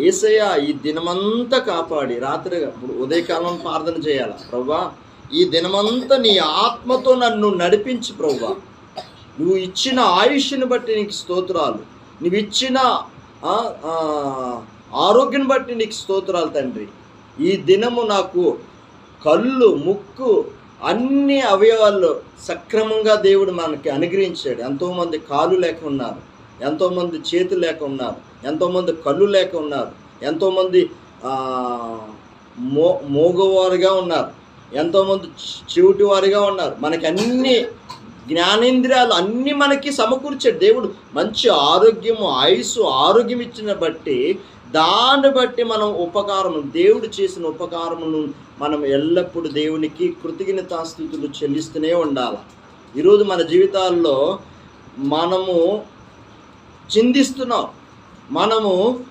ఏసయ్య ఈ దినమంతా కాపాడి రాత్రి ఇప్పుడు ఉదయకాలం ప్రార్థన చేయాలి? ప్రవ్వా ఈ దినమంతా నీ ఆత్మతో నన్ను నడిపించు ప్రవ్వా. నువ్వు ఇచ్చిన ఆయుష్ని బట్టి నీకు స్తోత్రాలు. నువ్వు ఇచ్చిన ఆరోగ్యం బట్టి నీకు స్తోత్రాలు తండ్రి. ఈ దినము నాకు కళ్ళు ముక్కు అన్ని అవయవాల్లో సక్రమంగా దేవుడు మనకి అనుగ్రహించాడు. ఎంతోమంది కాలు లేకున్నారు ఎంతోమంది చేతులు లేక ఉన్నారు ఎంతోమంది కళ్ళు లేక ఉన్నారు ఎంతోమంది మో మోగవారుగా ఉన్నారు ఎంతోమంది చెవిటి వారిగా ఉన్నారు. మనకి అన్ని జ్ఞానేంద్రియాలు అన్నీ మనకి సమకూర్చాడు. దేవుడు మంచి ఆరోగ్యము ఆయుస్సు ఆరోగ్యం ఇచ్చిన బట్టి దాన్ని బట్టి మనం ఉపకారం దేవుడు చేసిన ఉపకారమును మనం ఎల్లప్పుడూ దేవునికి కృతజ్ఞతాస్థితులు చెల్లిస్తూనే ఉండాలి. ఈరోజు మన జీవితాల్లో మనము చిందిస్తున్నావు. మనము